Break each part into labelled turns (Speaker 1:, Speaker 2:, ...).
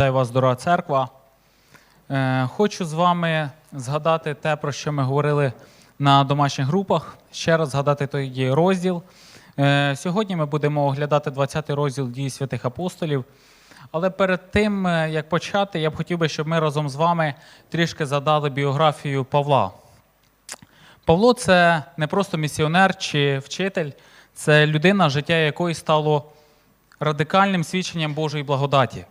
Speaker 1: Вітаю вас, дорога церква. Е, Хочу з вами згадати те, про що ми говорили на домашніх групах. Ще раз згадати той розділ. Е, Сьогодні ми будемо оглядати 20-й розділ дій святих апостолів. Але перед тим, е, як почати, я б хотів би, щоб ми разом з вами трішки задали біографію Павла. Павло це не просто місіонер чи вчитель, це людина, життя якої стало радикальним свідченням Божої благодаті.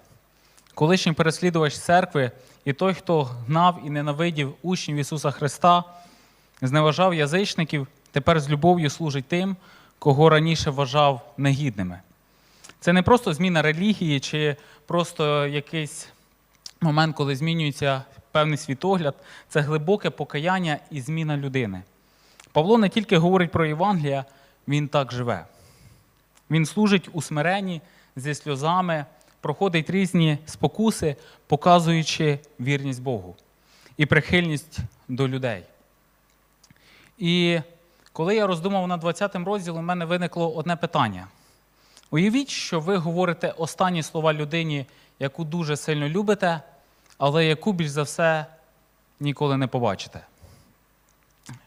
Speaker 1: Колишній переслідувач церкви і той, хто гнав і ненавидів учнів Ісуса Христа, зневажав язичників, тепер з любов'ю служить тим, кого раніше вважав негідними. Це не просто зміна релігії чи просто якийсь момент, коли змінюється певний світогляд, це глибоке покаяння і зміна людини. Павло не тільки говорить про Євангелія, він так живе. Він служить у смиренні зі сльозами, проходить різні спокуси, показуючи вірність Богу і прихильність до людей. І коли я роздумав над 20 розділом, у мене виникло одне питання. Уявіть, що ви говорите останні слова людині, яку дуже сильно любите, але яку більш за все ніколи не побачите.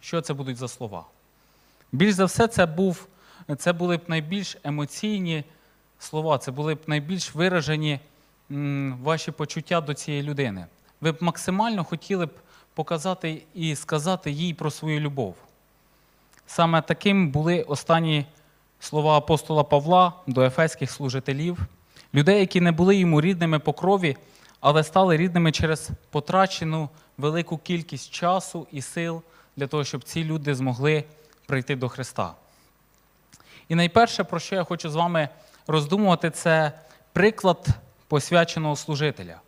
Speaker 1: Що це будуть за слова? Більш за все, це, був, це були б найбільш емоційні слова, це були б найбільш виражені ваші почуття до цієї людини. Ви б максимально хотіли б показати і сказати їй про свою любов. Саме таким були останні слова апостола Павла до ефеських служителів, людей, які не були йому рідними по крові, але стали рідними через потрачену велику кількість часу і сил для того, щоб ці люди змогли прийти до Христа. І найперше, про що я хочу з вами роздумувати, це приклад посвяченого служителя.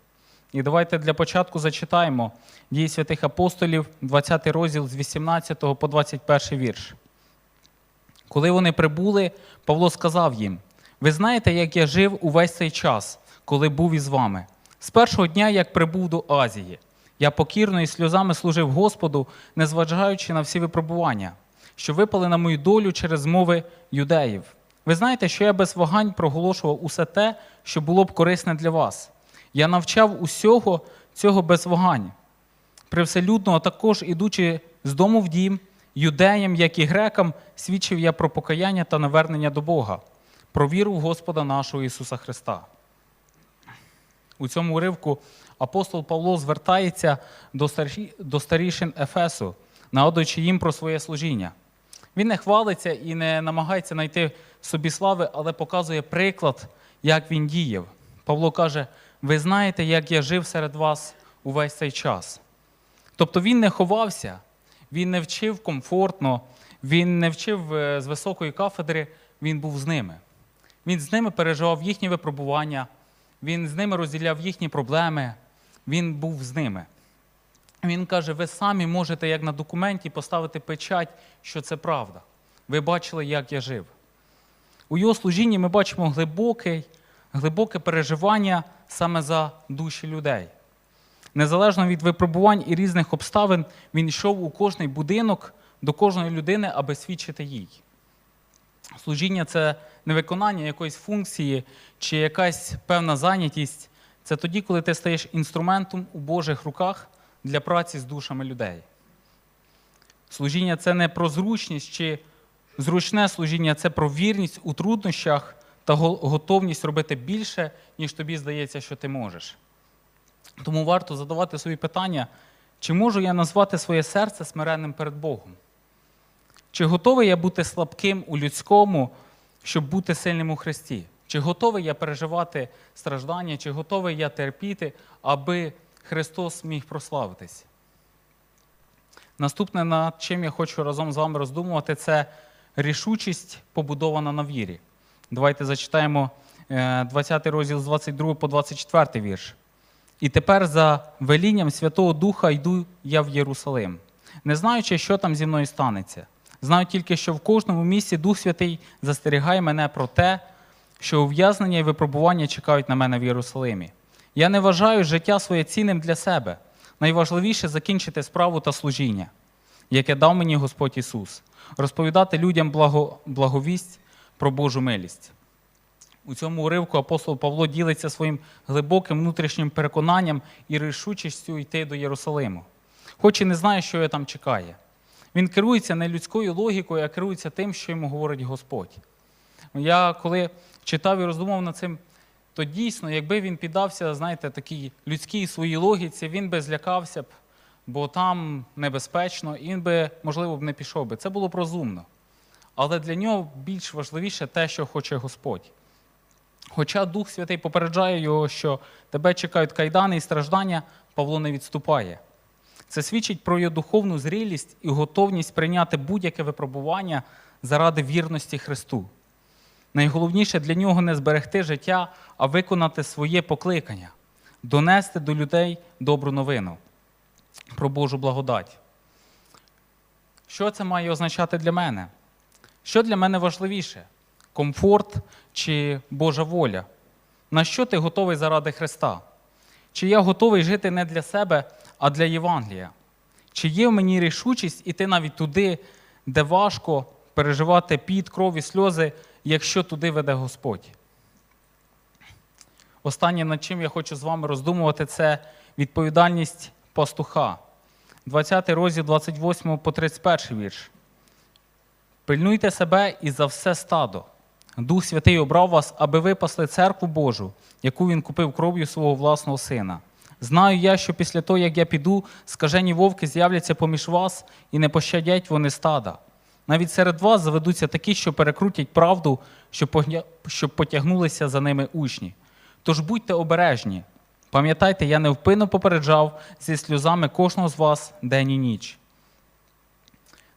Speaker 1: І давайте для початку зачитаємо дії святих апостолів, 20 розділ з 18 по 21 вірш. Коли вони прибули, Павло сказав їм: Ви знаєте, як я жив увесь цей час, коли був із вами. З першого дня, як прибув до Азії, я покірно і сльозами служив Господу, незважаючи на всі випробування, що випали на мою долю через мови юдеїв. Ви знаєте, що я без вагань проголошував усе те, що було б корисне для вас. Я навчав усього цього без вагань. Привселюдно, а також ідучи з дому в дім, юдеям, як і грекам, свідчив я про покаяння та навернення до Бога, про віру в Господа нашого Ісуса Христа. У цьому уривку апостол Павло звертається до, старішин Ефесу, нагадуючи їм про своє служіння. Він не хвалиться і не намагається знайти собі слави, але показує приклад, як він діяв. Павло каже: ви знаєте, як я жив серед вас увесь цей час. Тобто він не ховався, він не вчив комфортно, він не вчив е, з високої кафедри, він був з ними. Він з ними переживав їхні випробування, він з ними розділяв їхні проблеми, він був з ними. Він каже: ви самі можете, як на документі, поставити печать, що це правда. Ви бачили, як я жив. У його служінні ми бачимо глибоке, глибоке переживання саме за душі людей. Незалежно від випробувань і різних обставин, він йшов у кожний будинок до кожної людини, аби свідчити їй. Служіння це не виконання якоїсь функції чи якась певна зайнятість. Це тоді, коли ти стаєш інструментом у Божих руках для праці з душами людей. Служіння це не про зручність чи зручне служіння, це про вірність у труднощах та готовність робити більше, ніж тобі здається, що ти можеш. Тому варто задавати собі питання, чи можу я назвати своє серце смиренним перед Богом? Чи готовий я бути слабким у людському, щоб бути сильним у Христі? Чи готовий я переживати страждання, чи готовий я терпіти, аби Христос міг прославитись? Наступне, над чим я хочу разом з вами роздумувати, це рішучість, побудована на вірі. Давайте зачитаємо 20 розділ з 22 по 24 вірш. І тепер за велінням Святого Духа йду я в Єрусалим, не знаючи, що там зі мною станеться. Знаю тільки, що в кожному місці Дух Святий застерігає мене про те, що ув'язнення і випробування чекають на мене в Єрусалимі. Я не вважаю життя своє цінним для себе. Найважливіше закінчити справу та служіння, яке дав мені Господь Ісус, розповідати людям благо, благовість про Божу милість. У цьому уривку апостол Павло ділиться своїм глибоким внутрішнім переконанням і рішучістю йти до Єрусалиму, хоч і не знає, що його там чекає. Він керується не людською логікою, а керується тим, що йому говорить Господь. Я коли читав і роздумав над цим, то дійсно, якби він піддався, знаєте, такій людській своїй логіці, він би злякався б, бо там небезпечно, і він би, можливо, не пішов би. Це було б розумно. Але для нього більш важливіше те, що хоче Господь. Хоча Дух Святий попереджає його, що тебе чекають кайдани і страждання, Павло не відступає. Це свідчить про його духовну зрілість і готовність прийняти будь-яке випробування заради вірності Христу. Найголовніше для нього не зберегти життя, а виконати своє покликання, донести до людей добру новину про Божу благодать. Що це має означати для мене? Що для мене важливіше? Комфорт чи Божа воля? На що ти готовий заради Христа? Чи я готовий жити не для себе, а для Євангелія? Чи є в мені рішучість іти навіть туди, де важко переживати під, кров і сльози, якщо туди веде Господь? Останнє, над чим я хочу з вами роздумувати, це відповідальність пастуха. 20 розділ 28 по 31 вірш. Пильнуйте себе і за все стадо. Дух Святий обрав вас, аби ви пасли церкву Божу, яку він купив кров'ю свого власного сина. Знаю я, що після того, як я піду, скажені вовки з'являться поміж вас і не пощадять вони стада. Навіть серед вас заведуться такі, що перекрутять правду, щоб потягнулися за ними учні. Тож будьте обережні. Пам'ятайте, я невпинно попереджав зі сльозами кожного з вас день і ніч.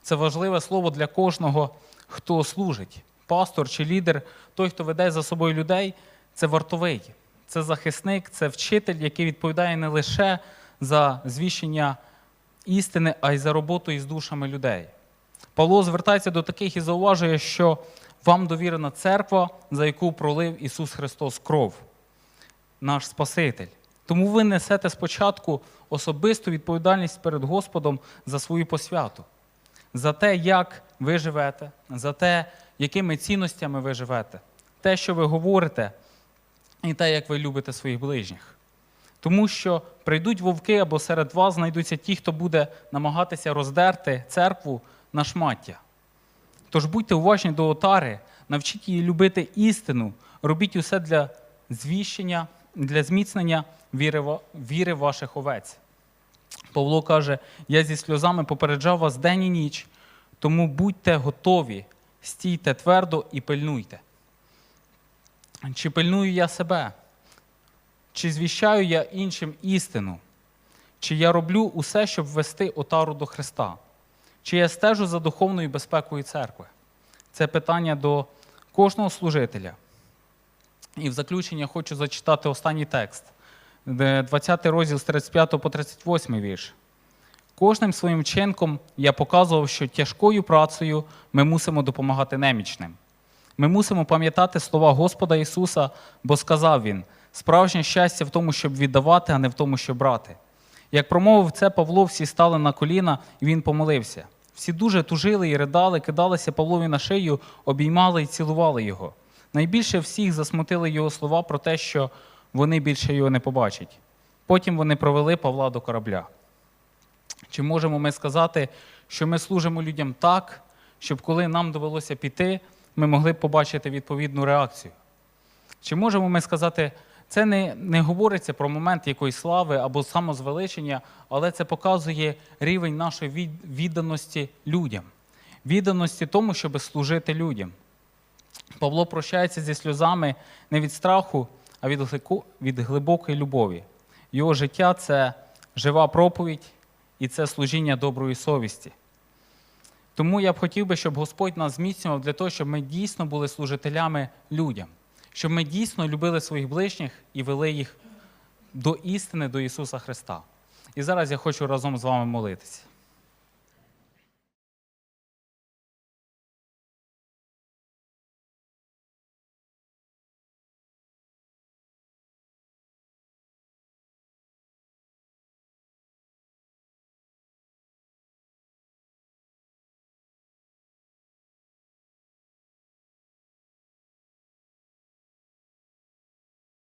Speaker 1: Це важливе слово для кожного, хто служить. Пастор чи лідер, той, хто веде за собою людей, це вартовий, це захисник, це вчитель, який відповідає не лише за звіщення істини, а й за роботу із душами людей. Павло звертається до таких і зауважує, що вам довірена церква, за яку пролив Ісус Христос кров, наш Спаситель. Тому ви несете спочатку особисту відповідальність перед Господом за свою посвяту за те, як ви живете, за те, якими цінностями ви живете, те, що ви говорите, і те, як ви любите своїх ближніх. Тому що прийдуть вовки або серед вас знайдуться ті, хто буде намагатися роздерти церкву на шмаття. Тож будьте уважні до отари, навчіть її любити істину, робіть усе для звіщення, для зміцнення віри, віри ваших овець. Павло каже: Я зі сльозами попереджав вас день і ніч, тому будьте готові, стійте твердо і пильнуйте. Чи пильную я себе? Чи звіщаю я іншим істину? Чи я роблю усе, щоб ввести отару до Христа? Чи я стежу за духовною безпекою церкви? Це питання до кожного служителя. І в заключення хочу зачитати останній текст, 20 розділ з 35 по 38 вірш. Кожним своїм вчинком я показував, що тяжкою працею ми мусимо допомагати немічним. Ми мусимо пам'ятати слова Господа Ісуса, бо сказав Він: справжнє щастя в тому, щоб віддавати, а не в тому, щоб брати. Як промовив це Павло, всі стали на коліна, і він помолився. Всі дуже тужили і ридали, кидалися Павлові на шию, обіймали і цілували його. Найбільше всіх засмутили його слова про те, що вони більше його не побачать. Потім вони провели Павла до корабля. Чи можемо ми сказати, що ми служимо людям так, щоб коли нам довелося піти, ми могли б побачити відповідну реакцію? Чи можемо ми сказати, це не, не говориться про момент якоїсь слави або самозвеличення, але це показує рівень нашої відданості людям, відданості тому, щоб служити людям. Павло прощається зі сльозами не від страху, а від, глибокої любові. Його життя це жива проповідь і це служіння доброї совісті. Тому я б хотів би, щоб Господь нас зміцнював для того, щоб ми дійсно були служителями людям, щоб ми дійсно любили своїх ближніх і вели їх до істини, до Ісуса Христа. І зараз я хочу разом з вами молитися.